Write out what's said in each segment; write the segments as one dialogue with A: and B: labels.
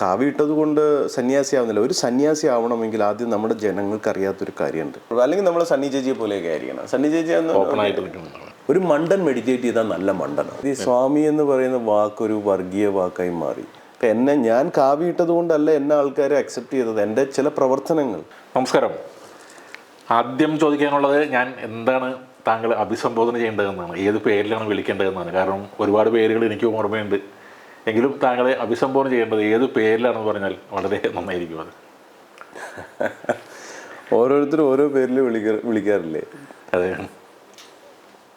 A: കാവിയിട്ടത് കൊണ്ട് സന്യാസി ആവുന്നില്ല. ഒരു സന്യാസി ആവണമെങ്കിൽ ആദ്യം നമ്മുടെ ജനങ്ങൾക്ക് അറിയാത്തൊരു കാര്യമുണ്ട്. അല്ലെങ്കിൽ നമ്മൾ സണ്ണി ചേച്ചിയെ പോലെയൊക്കെ ആയിരിക്കണം. സണ്ണി ചേച്ചി ഒരു മണ്ടൻ മെഡിറ്റേറ്റ് ചെയ്താൽ നല്ല മണ്ടനാണ്. ഈ സ്വാമി എന്ന് പറയുന്ന വാക്കൊരു വർഗീയ വാക്കായി മാറി. ഇപ്പം എന്നെ ഞാൻ കാവിയിട്ടത് കൊണ്ടല്ല എന്നെ ആൾക്കാരെ അക്സെപ്റ്റ് ചെയ്തത്. എന്റെ ചില പ്രവർത്തനങ്ങൾ.
B: നമസ്കാരം. ആദ്യം ചോദിക്കാനുള്ളത് ഞാൻ എന്താണ് താങ്കൾ അഭിസംബോധന ചെയ്യേണ്ടതെന്നാണ്. ഏത് പേരിലാണ് വിളിക്കേണ്ടതെന്നാണ്. കാരണം ഒരുപാട് പേരുകൾ എനിക്ക് ഓർമ്മയുണ്ട്. എങ്കിലും താങ്കളെ അഭിസംബോധന ചെയ്യേണ്ടത് ഏത് പേരിലാണെന്ന് പറഞ്ഞാൽ വളരെ നന്നായിരിക്കും അത്.
A: ഓരോരുത്തരും ഓരോ പേരിൽ വിളിക്ക വിളിക്കാറില്ലേ?
B: അതെ.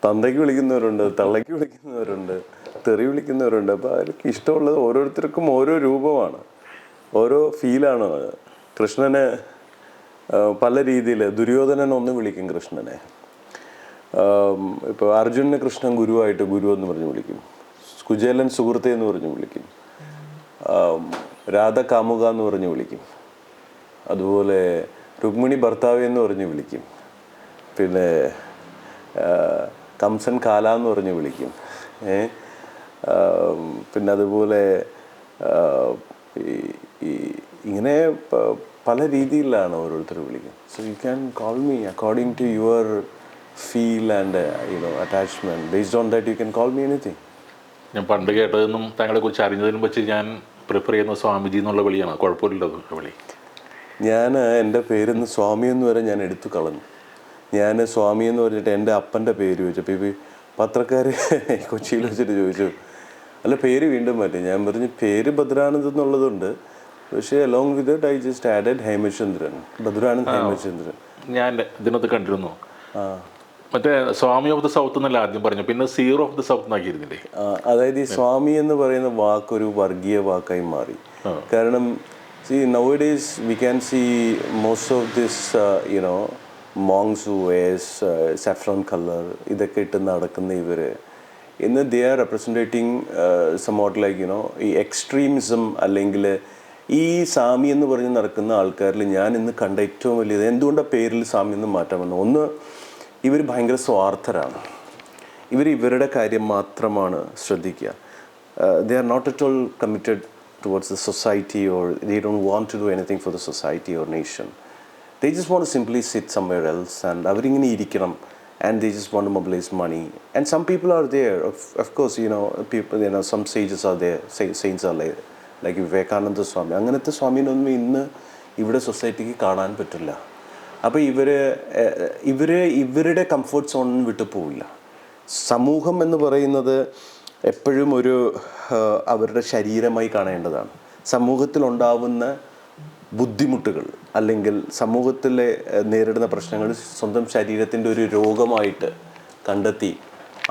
A: തന്തയ്ക്ക് വിളിക്കുന്നവരുണ്ട് തള്ളയ്ക്ക് വിളിക്കുന്നവരുണ്ട് തെറി വിളിക്കുന്നവരുണ്ട്. അപ്പോൾ അവർക്ക് ഇഷ്ടമുള്ളത് ഓരോരുത്തർക്കും ഓരോ രൂപമാണ്. ഓരോ ഫീലാണ് കൃഷ്ണനെ പല രീതിയിൽ ദുര്യോധനൻ ഒന്ന് വിളിക്കും കൃഷ്ണനെ. ഇപ്പോൾ അർജുനന് കൃഷ്ണൻ ഗുരുവായിട്ട് ഗുരു എന്ന് പറഞ്ഞ് വിളിക്കും. കുചേലൻ സുഹൃത്തെ എന്ന് പറഞ്ഞു വിളിക്കും. രാധ കാമുക എന്ന് പറഞ്ഞു വിളിക്കും. അതുപോലെ രുക്മിണി ഭർത്താവ് എന്ന് പറഞ്ഞു വിളിക്കും. പിന്നെ കംസൻ കാല എന്ന് പറഞ്ഞു വിളിക്കും. പിന്നെ അതുപോലെ ഇങ്ങനെ പല രീതിയിലാണ് ഓരോരുത്തർ വിളിക്കുന്നത് so you can call me according to your feel and you know attachment based on that you can call me anything
B: ഞാൻ പണ്ട് കേട്ടതെന്നും താങ്കളെ കുറിച്ച് അറിഞ്ഞതിനും വെച്ച് ഞാൻ പ്രിഫർ ചെയ്യുന്ന സ്വാമിജി എന്നുള്ള വിളിയാണ്. കുഴപ്പമില്ലത് വിളി.
A: ഞാൻ എന്റെ പേരിന്ന് സ്വാമി എന്ന് വരെ ഞാൻ എടുത്തു കളഞ്ഞു. ഞാൻ സ്വാമി എന്ന് പറഞ്ഞിട്ട് എന്റെ അപ്പന്റെ പേര് ചോദിച്ചപ്പോൾ ഈ പത്രക്കാർ കൊച്ചിയിൽ വെച്ചിട്ട് ചോദിച്ചു. അല്ല പേര് വീണ്ടും മാറ്റി. ഞാൻ പറഞ്ഞു പേര് ഭദ്രാനന്ദ് എന്നുള്ളതുണ്ട്. പക്ഷേ along with it I just added Hemachandran Bhadranand Hemachandran.
B: ഞാൻ ഇതിനകത്ത് കണ്ടിരുന്നു.
A: ആ.
B: മറ്റേ സ്വാമി ഓഫ് ദ സൗത്ത് എന്നല്ല ആദ്യം പറഞ്ഞു. പിന്നെ സീറോ ഓഫ് ദ സൗത്ത് എന്നാക്കിയിരുന്നില്ലേ?
A: അതായത് ഈ സ്വാമി എന്ന് പറയുന്ന വാക്കൊരു വർഗീയ വാക്കായി മാറി. കാരണം see nowadays we can see most of this you know monks wears saffron colour ഇതൊക്കെ ഇട്ട് നടക്കുന്ന ഇവർ ഇന്ന് they are representing somewhat like you know ഈ എക്സ്ട്രീമിസം അല്ലെങ്കിൽ ഈ സാമി എന്ന് പറഞ്ഞ് നടക്കുന്ന ആൾക്കാരിൽ ഞാൻ ഇന്ന് കണ്ട ഏറ്റവും വലിയത് എന്തുകൊണ്ടാണ് പേരിൽ സാമി എന്ന് മാറ്റാൻ വന്നത് ഒന്ന് ഇവർ ഭയങ്കര സ്വാർത്ഥരാണ്. ഇവർ ഇവരുടെ കാര്യം മാത്രമാണ് ശ്രദ്ധിക്കുക. They are not at all committed towards the society or they don't want to do anything for the society or nation they just want simply sit somewhere else and അവരിങ്ങനെ ഇരിക്കണം. And they just want mobilise money and some people are there of course you know people you know some sages are there saints are like Vivekananda Swami. അങ്ങനത്തെ സ്വാമിനൊന്നും ഇന്ന് ഇവിടെ സൊസൈറ്റിക്ക് കാണാൻ പറ്റില്ല. അപ്പോൾ ഇവർ ഇവർ ഇവരുടെ കംഫർട്ട് സോണിൽ വിട്ടു പോവില്ല. സമൂഹം എന്ന് പറയുന്നത് എപ്പോഴും ഒരു അവരുടെ ശരീരമായി കാണേണ്ടതാണ്. സമൂഹത്തിലുണ്ടാവുന്ന ബുദ്ധിമുട്ടുകൾ അല്ലെങ്കിൽ സമൂഹത്തിലെ നേരിടുന്ന പ്രശ്നങ്ങൾ സ്വന്തം ശരീരത്തിന്റെ ഒരു രോഗമായിട്ട് കണ്ടെത്തി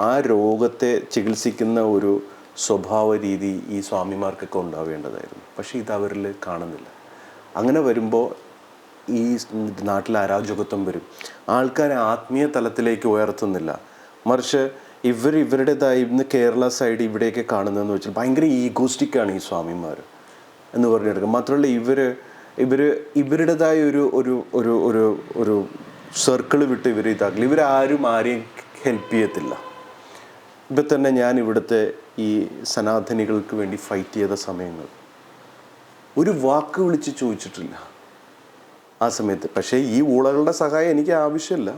A: ആ രോഗത്തെ ചികിത്സിക്കുന്ന ഒരു സ്വഭാവ രീതി ഈ സ്വാമിമാർക്കൊക്കെ ഉണ്ടാവേണ്ടതായിരുന്നു. പക്ഷേ ഇത് അവരിൽ കാണുന്നില്ല. അങ്ങനെ വരുമ്പോൾ ഈ നാട്ടിൽ അരാജകത്വം വരും. ആൾക്കാരെ ആത്മീയ തലത്തിലേക്ക് ഉയർത്തുന്നില്ല. മറിച്ച് ഇവർ ഇവരുടേതായി ഇന്ന് കേരള സൈഡ് ഇവിടെയൊക്കെ കാണുന്നതെന്ന് വെച്ചാൽ ഭയങ്കര ഈഗോസ്റ്റിക്കാണ് ഈ സ്വാമിമാർ എന്ന് പറഞ്ഞെടുക്കുക മാത്രമല്ല ഇവർ ഇവർ ഇവരുടേതായ ഒരു ഒരു ഒരു ഒരു ഒരു സർക്കിൾ വിട്ട് ഇവർ ഇതാക്കില്ല. ഇവരാരും ആരെയും ഹെൽപ്പ് ചെയ്യത്തില്ല. ഇപ്പം തന്നെ ഞാൻ ഇവിടുത്തെ ഈ സനാതനികൾക്ക് വേണ്ടി ഫൈറ്റ് ചെയ്ത സമയങ്ങൾ. ഒരു വാക്ക് വിളിച്ച് ചോദിച്ചിട്ടില്ല. ആ സമയത്ത്. പക്ഷേ ഈ ഊളകളുടെ സഹായം എനിക്ക് ആവശ്യമില്ല.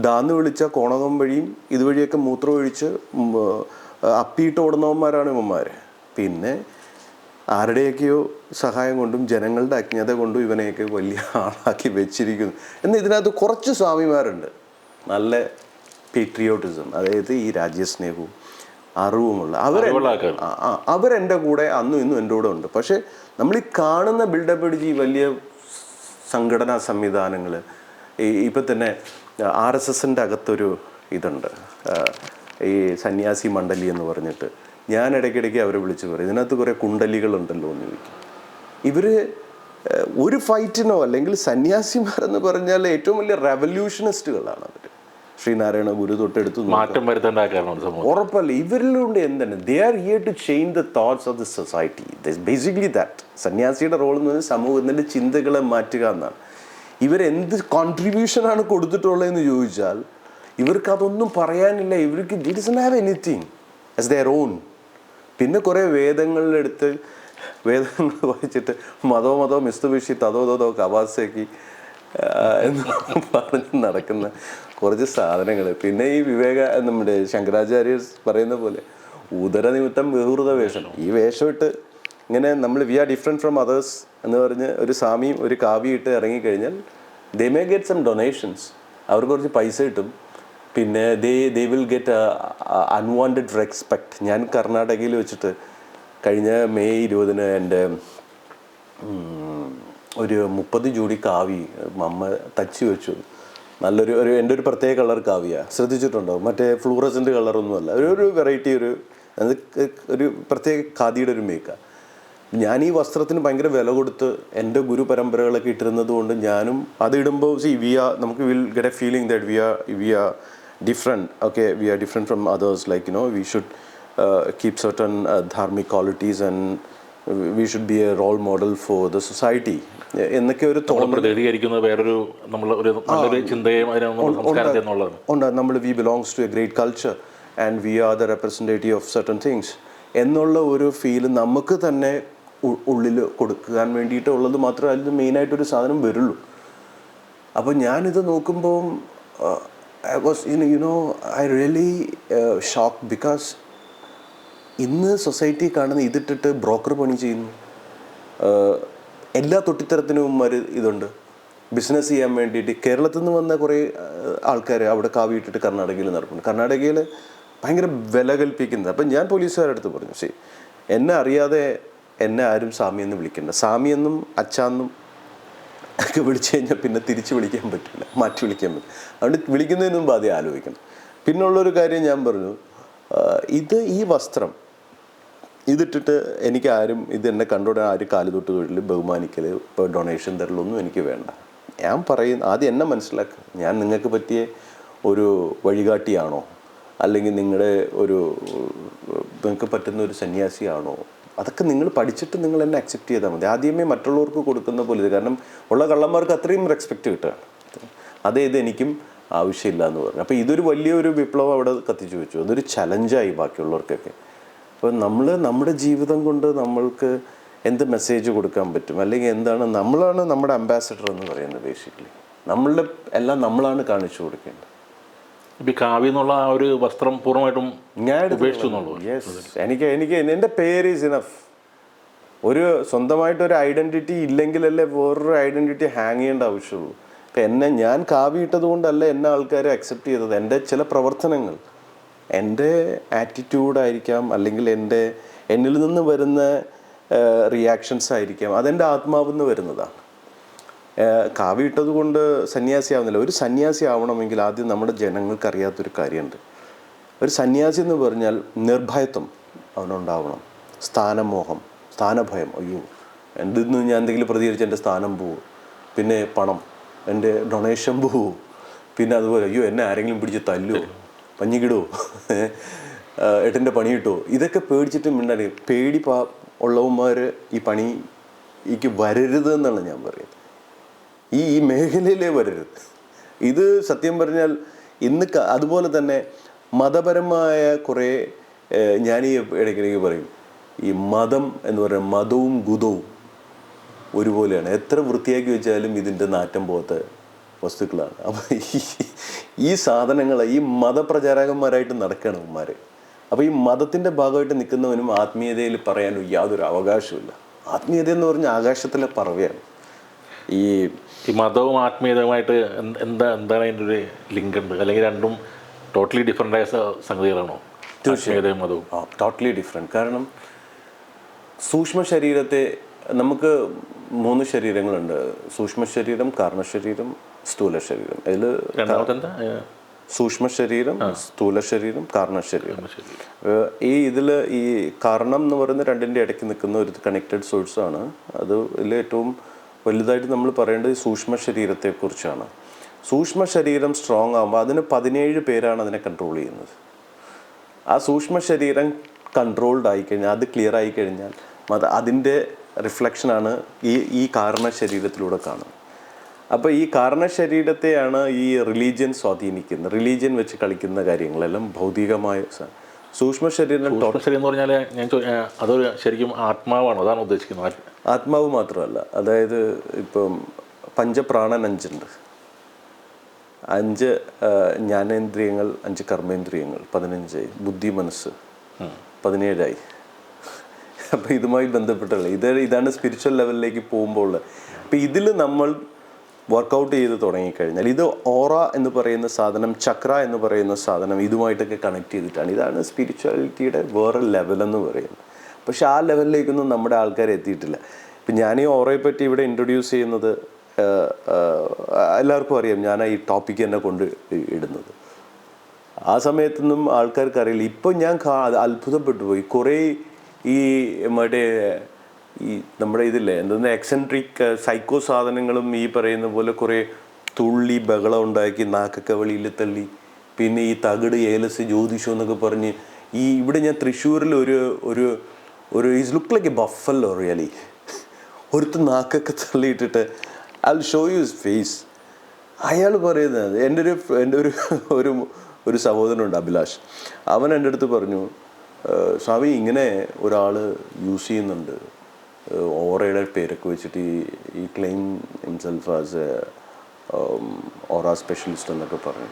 A: ഡാന്ന് വിളിച്ച കോണകം വഴിയും ഇതുവഴിയൊക്കെ മൂത്രം ഒഴിച്ച് ഉം, ആ, അപ്പിയിട്ട് ഓടുന്നവന്മാരാണ് ഇവന്മാർ പിന്നെ ആരുടെയൊക്കെയോ സഹായം കൊണ്ടും ജനങ്ങളുടെ അജ്ഞത കൊണ്ടും ഇവനെയൊക്കെ വലിയ ആളാക്കി വെച്ചിരിക്കുന്നു. എന്നാൽ ഇതിനകത്ത് കുറച്ച് സ്വാമിമാരുണ്ട്. നല്ല പേട്രിയോട്ടിസം അതായത് ഈ രാജ്യസ്നേഹവും അറിവുമുള്ള അവർ അവരെന്റെ കൂടെ അന്നും ഇന്നും എന്റെ കൂടെ ഉണ്ട്. പക്ഷേ നമ്മൾ ഈ കാണുന്ന ബിൽഡപ്പ് അടിച്ച് ഈ വലിയ സംഘടനാ സംവിധാനങ്ങൾ. ഇപ്പം തന്നെ ആർ എസ് എസിന്റെ അകത്തൊരു ഇതുണ്ട്. ഈ സന്യാസി മണ്ഡലി എന്ന് പറഞ്ഞിട്ട്. ഞാൻ ഇടയ്ക്കിടയ്ക്ക് അവരെ വിളിച്ച് പറയും. ഇതിനകത്ത് കുറേ കുണ്ടലികളുണ്ടല്ലോ എന്ന് ചോദിക്കും. ഇവർ ഒരു ഫൈറ്റിനോ അല്ലെങ്കിൽ സന്യാസിമാരെന്ന് പറഞ്ഞാൽ ഏറ്റവും വലിയ റെവല്യൂഷനിസ്റ്റുകളാണ് അവർ ശ്രീനാരായണ ഗുരു തൊട്ടെടുത്ത്.
B: മാറ്റം വരുത്തേണ്ട കാരണം
A: ഉറപ്പല്ല ഇവരിലൂടെ എന്താണ്? They are here to change the thoughts of the society basically that സന്യാസിയുടെ റോൾ എന്ന് പറഞ്ഞാൽ സമൂഹത്തിന്റെ ചിന്തകളെ മാറ്റുക എന്നാണ്. ഇവരെന്ത് കോൺട്രിബ്യൂഷനാണ് കൊടുത്തിട്ടുള്ളതെന്ന് ചോദിച്ചാൽ ഇവർക്ക് അതൊന്നും പറയാനില്ല. ഇവർക്ക് it is have anything as their own പിന്നെ കുറേ വേദങ്ങളിലെടുത്ത് വേദങ്ങൾ വായിച്ചിട്ട് മതോ മതോ മിസ്തുബിഷി തതോ തതോ കവാസേക്കി എന്ന് പറഞ്ഞ് നടക്കുന്ന കുറച്ച് സാധനങ്ങൾ പിന്നെ ഈ വിവേക നമ്മുടെ ശങ്കരാചാര്യർ പറയുന്ന പോലെ ഉദര നിമിത്തം വിഹൃത വേഷം ഈ വേഷം ഇട്ട് ഇങ്ങനെ നമ്മൾ we are different from others എന്ന് പറഞ്ഞ് ഒരു സാമിയും ഒരു കാവ്യം ഇട്ട് ഇറങ്ങിക്കഴിഞ്ഞാൽ they may get some donations അവർക്ക് കുറച്ച് പൈസ കിട്ടും. പിന്നെ they they will get unwanted respect ഞാൻ കർണാടകയിൽ വെച്ചിട്ട് കഴിഞ്ഞ മെയ് ഇരുപതിന് എന്റെ ഒരു മുപ്പത് ജോഡി കാവി അമ്മ തച്ചു വെച്ചു. നല്ലൊരു ഒരു എന്റെ ഒരു പ്രത്യേക കളർ കാവ്യ. ശ്രദ്ധിച്ചിട്ടുണ്ടോ? മറ്റേ ഫ്ലൂറസന്റ് കളറൊന്നുമല്ല. ഒരു ഒരു വെറൈറ്റി ഒരു ഒരു പ്രത്യേക ഖാദിയുടെ ഒരു മേക്കാണ് ഞാൻ ഈ വസ്ത്രത്തിന് ഭയങ്കര വില കൊടുത്ത് എന്റെ ഗുരു പരമ്പരകളൊക്കെ ഇട്ടിരുന്നത് കൊണ്ട് ഞാനും അത് ഇടുമ്പോൾ സി വി ആർ നമുക്ക് will get a feeling that we are we are different okay we are different from others like you know we should keep certain dharmic qualities and we should be a role model for the society എന്നൊക്കെ ഒരു
B: നമ്മൾ പ്രതിനിധീകരിക്കുന്നത് വേറൊരു നമ്മൾ ഒരു നല്ലൊരു ചിന്തയും
A: ഉണ്ട് നമ്മൾ we belongs to a great culture and we are the representative of certain things എന്നുള്ള ഒരു ഫീൽ നമുക്ക് തന്നെ ഉള്ളിൽ കൊടുക്കാൻ വേണ്ടിയിട്ടുള്ളത് മാത്രമേ അതിൽ മെയിനായിട്ടൊരു സാധനം വരുള്ളൂ. അപ്പോൾ ഞാനിത് നോക്കുമ്പോൾ I was you know I really shock because ഇന്ന് സൊസൈറ്റി കാണുന്ന ഇതിട്ടിട്ട് ബ്രോക്കർ പണി ചെയ്യുന്നു. എല്ലാ തൊട്ടിത്തരത്തിനും ഒരു ഇതുണ്ട്. ബിസിനസ് ചെയ്യാൻ വേണ്ടിയിട്ട് കേരളത്തിൽ നിന്ന് വന്ന കുറേ ആൾക്കാർ അവിടെ കാവി ഇട്ടിട്ട് കർണാടകയിൽ നടക്കുന്നു. കർണാടകയിൽ ഭയങ്കര വില കൽപ്പിക്കുന്നത്. അപ്പം ഞാൻ പോലീസുകാരുടെ അടുത്ത് പറഞ്ഞു ശരി എന്നെ അറിയാതെ എന്നെ ആരും സാമിയെന്ന് വിളിക്കണ്ട. സാമിയെന്നും അച്ചാന്നും ഒക്കെ വിളിച്ചു കഴിഞ്ഞാൽ പിന്നെ തിരിച്ച് വിളിക്കാൻ പറ്റില്ല മാറ്റി വിളിക്കാൻ പറ്റില്ല അതുകൊണ്ട് വിളിക്കുന്നതിന് മുമ്പ് ആദ്യം ആലോചിക്കണം. പിന്നുള്ളൊരു കാര്യം ഞാൻ പറഞ്ഞു ഇത് ഈ വസ്ത്രം ഇതിട്ടിട്ട് എനിക്ക് ആരും ഇത് എന്നെ കണ്ടുകൊണ്ട് ആരും കാൽ തൊട്ട് തൊഴിൽ ബഹുമാനിക്കൽ ഇപ്പോൾ ഡൊണേഷൻ തരലൊന്നും എനിക്ക് വേണ്ട. ഞാൻ പറയുന്ന ആദ്യം എന്നെ മനസ്സിലാക്കുക ഞാൻ നിങ്ങൾക്ക് പറ്റിയ ഒരു വഴികാട്ടിയാണോ? അല്ലെങ്കിൽ നിങ്ങളുടെ ഒരു നിങ്ങൾക്ക് പറ്റുന്ന ഒരു സന്യാസിയാണോ? അതൊക്കെ നിങ്ങൾ പഠിച്ചിട്ട് നിങ്ങൾ എന്നെ അക്സെപ്റ്റ് ചെയ്താൽ മതി. ആദ്യമേ മറ്റുള്ളവർക്ക് കൊടുക്കുന്ന പോലെ ഇത്. കാരണം ഉള്ള കള്ളന്മാർക്ക് അത്രയും റെസ്പെക്റ്റ് കിട്ടുകയാണ്. അതേ ഇത് എനിക്കും ആവശ്യമില്ല എന്ന് പറഞ്ഞു. അപ്പോൾ ഇതൊരു വലിയൊരു വിപ്ലവം അവിടെ കത്തിച്ചു വെച്ചു. അതൊരു ചലഞ്ചായി ബാക്കിയുള്ളവർക്കൊക്കെ. അപ്പോൾ നമ്മൾ നമ്മുടെ ജീവിതം കൊണ്ട് നമ്മൾക്ക് എന്ത് മെസ്സേജ് കൊടുക്കാൻ പറ്റും? അല്ലെങ്കിൽ എന്താണ് നമ്മളാണ് നമ്മുടെ അംബാസഡർ എന്ന് പറയുന്നത് ബേസിക്കലി നമ്മളുടെ എല്ലാം നമ്മളാണ് കാണിച്ചു കൊടുക്കേണ്ടത്.
B: ഇപ്പം കാവ്യ എന്നുള്ള ആ ഒരു വസ്ത്രം പൂർണമായിട്ടും
A: ഞാൻ
B: ഉപേക്ഷിച്ചു
A: യെസ് എനിക്ക് എനിക്ക് എന്റെ പേര് ഈസ് ഇനഫ് ഒരു സ്വന്തമായിട്ടൊരു ഐഡന്റിറ്റി ഇല്ലെങ്കിലല്ലേ വേറൊരു ഐഡന്റിറ്റി ഹാങ് ചെയ്യേണ്ട ആവശ്യമുള്ളൂ. ഇപ്പം എന്നെ ഞാൻ കാവിയിട്ടത് കൊണ്ടല്ല എന്നെ ആൾക്കാരെ അക്സെപ്റ്റ് ചെയ്തത്? എന്റെ ചില പ്രവർത്തനങ്ങൾ. എന്റെ ആറ്റിറ്റ്യൂഡായിരിക്കാം അല്ലെങ്കിൽ എന്റെ എന്നിൽ നിന്ന് വരുന്ന റിയാക്ഷൻസ് ആയിരിക്കാം. അതെന്റെ ആത്മാവിൽ നിന്ന് വരുന്നതാണ്. കാവിയിട്ടത് കൊണ്ട് സന്യാസി ആവുന്നില്ല. ഒരു സന്യാസി ആവണമെങ്കിൽ ആദ്യം നമ്മുടെ ജനങ്ങൾക്ക് അറിയാത്തൊരു കാര്യമുണ്ട്. ഒരു സന്യാസി എന്ന് പറഞ്ഞാൽ നിർഭയത്വം അവനുണ്ടാവണം. സ്ഥാനമോഹം സ്ഥാനഭയം. അയ്യോ എന്റെ ഇന്ന് ഞാൻ എന്തെങ്കിലും പ്രതികരിച്ച് എന്റെ സ്ഥാനം പോവും. പിന്നെ പണം എന്റെ ഡൊണേഷൻ പോവും. പിന്നെ അതുപോലെ അയ്യോ എന്നെ ആരെങ്കിലും പിടിച്ച് തല്ലുമോ പഞ്ഞിക്കിടുമോ ഏട്ടന്റെ പണി കിട്ടുമോ ഇതൊക്കെ പേടിച്ചിട്ട് മിണ്ടാണ് പേടി പാ ഉള്ളവന്മാർ ഈ പണിക്ക് വരരുത് എന്നാണ് ഞാൻ പറയുന്നത്. ഈ ഈ മേഖലയിലേ വരരുത്. ഇത് സത്യം പറഞ്ഞാൽ ഇന്ന് അതുപോലെ തന്നെ മതപരമായ കുറേ ഞാൻ ഈ ഇടയ്ക്കിടയ്ക്ക് പറയും. ഈ മതം എന്ന് പറയുന്നത് മതവും ഗുതവും ഒരുപോലെയാണ്. എത്ര വൃത്തിയാക്കി വെച്ചാലും ഇതിന്റെ നാറ്റം പോകാത്ത വസ്തുക്കളാണ്. അപ്പോൾ ഈ ഈ സാധനങ്ങൾ ഈ മതപ്രചാരകന്മാരായിട്ട് നടക്കണം ഉമ്മാർ അപ്പോൾ ഈ മതത്തിന്റെ ഭാഗമായിട്ട് നിൽക്കുന്നവനും ആത്മീയതയിൽ പറയാനും യാതൊരു അവകാശമില്ല ആത്മീയത എന്ന് പറഞ്ഞാൽ ആകാശത്തിലെ പറവയാണ്. ഈ
B: ഈ മതവും ആത്മീയതയുമായിട്ട് എന്ത്- എന്താ എന്താണ് അതിന്റെ ഒരു ലിങ്ക് ഉണ്ട് അല്ലെങ്കിൽ രണ്ടും ടോട്ടലി ഡിഫറെന്റ് ആയ സംഗതികളാണോ? തീർച്ചയായും. മതവും.
A: ആ ടോട്ടലി ഡിഫറെന്റ് കാരണം സൂക്ഷ്മ ശരീരത്തെ നമുക്ക് മൂന്ന് ശരീരങ്ങളുണ്ട്. സൂക്ഷ്മ ശരീരം കാരണ ശരീരം സ്ഥൂല ശരീരം. അതിൽ സൂക്ഷ്മ ശരീരം സ്ഥൂല ശരീരം കാരണ ശരീരം. ഈ ഇതിൽ ഈ കാരണം എന്ന് പറയുന്ന രണ്ടിന്റെ ഇടയ്ക്ക് നിൽക്കുന്ന ഒരു കണക്റ്റഡ് സോഴ്സാണ് അത് ഇതിൽ ഏറ്റവും വലുതായിട്ട് നമ്മൾ പറയേണ്ടത് ഈ സൂക്ഷ്മ ശരീരത്തെക്കുറിച്ചാണ്. സൂക്ഷ്മ ശരീരം സ്ട്രോങ് ആകുമ്പോൾ അതിന് പതിനേഴ് പേരാണ് അതിനെ കൺട്രോൾ ചെയ്യുന്നത്. ആ സൂക്ഷ്മ ശരീരം കൺട്രോൾഡ് ആയിക്കഴിഞ്ഞാൽ അത് ക്ലിയർ ആയി കഴിഞ്ഞാൽ അത് അതിന്റെ റിഫ്ലക്ഷനാണ് ഈ ഈ കാരണ ശരീരത്തിലൂടെ കാണുന്നത്. അപ്പോൾ ഈ കാരണ ശരീരത്തെയാണ് ഈ റിലീജിയൻ സ്വാധീനിക്കുന്നത്. റിലീജിയൻ വെച്ച് കളിക്കുന്ന കാര്യങ്ങളെല്ലാം ഭൗതികമായ സൂക്ഷ്മ ശരീരം
B: ശരീരം എന്ന് പറഞ്ഞാൽ ഞാൻ അതൊരു ശരിക്കും ആത്മാവാണ്. അതാണ് ഉദ്ദേശിക്കുന്നത്.
A: ആത്മാവ് മാത്രമല്ല. അതായത് ഇപ്പം പഞ്ചപ്രാണൻ അഞ്ചുണ്ട് അഞ്ച് ജ്ഞാനേന്ദ്രിയങ്ങൾ അഞ്ച് കർമ്മേന്ദ്രിയങ്ങൾ. പതിനഞ്ചായി ബുദ്ധി മനസ്സ്. പതിനേഴായി. അപ്പം ഇതുമായി ബന്ധപ്പെട്ടുള്ള ഇത് ഇതാണ് സ്പിരിച്വൽ ലെവലിലേക്ക് പോകുമ്പോൾ അപ്പം ഇതിൽ നമ്മൾ വർക്കൗട്ട് ചെയ്ത് തുടങ്ങിക്കഴിഞ്ഞാൽ ഇത് ഓറ എന്ന് പറയുന്ന സാധനം ചക്ര എന്ന് പറയുന്ന സാധനം ഇതുമായിട്ടൊക്കെ കണക്ട് ചെയ്തിട്ടാണ്. ഇതാണ് സ്പിരിച്വാലിറ്റിയുടെ വേറെ ലെവലെന്ന് പറയുന്നത്. പക്ഷേ ആ ലെവലിലേക്കൊന്നും നമ്മുടെ ആൾക്കാർ എത്തിയിട്ടില്ല. ഇപ്പം ഞാൻ ഈ ഓറയെ പറ്റി ഇവിടെ ഇൻട്രൊഡ്യൂസ് ചെയ്യുന്നത് എല്ലാവർക്കും അറിയാം ഞാൻ ഈ ടോപ്പിക്ക് തന്നെ കൊണ്ട് ഇടുന്നത്. ആ സമയത്തൊന്നും ആൾക്കാർക്ക് അറിയില്ല ഇപ്പം ഞാൻ അത്ഭുതപ്പെട്ടു പോയി. കുറേ ഈ മറ്റേ ഈ നമ്മുടെ ഇതില്ലേ എന്തെന്ന് എക്സെൻട്രിക് സൈക്കോ സാധനങ്ങളും ഈ പറയുന്ന പോലെ കുറേ തുള്ളി ബഹളം ഉണ്ടാക്കി നാക്കൊക്കെ വെളിയിൽ തള്ളി. പിന്നെ ഈ തകിട് ഏലസ് ജ്യോതിഷം എന്നൊക്കെ പറഞ്ഞ് ഈ ഇവിടെ ഞാൻ തൃശ്ശൂരിൽ ഒരു ഒരു ഒരു is look like a buffalo really ഒരുത്ത് നാക്കൊക്കെ തള്ളിയിട്ടിട്ട് ഐ ഷോ യു ഫേസ് അയാൾ പറയുന്നത് എന്റെ ഒരു എന്റെ ഒരു ഒരു ഒരു സഹോദരനുണ്ട് അഭിലാഷ്. അവൻ എന്റെ അടുത്ത് പറഞ്ഞു സ്വാമി ഇങ്ങനെ ഒരാൾ യൂസ് ചെയ്യുന്നുണ്ട്. ഓറയുടെ പേരൊക്കെ വെച്ചിട്ട് ഈ ഈ claim himself as a aura specialist എന്നൊക്കെ പറഞ്ഞു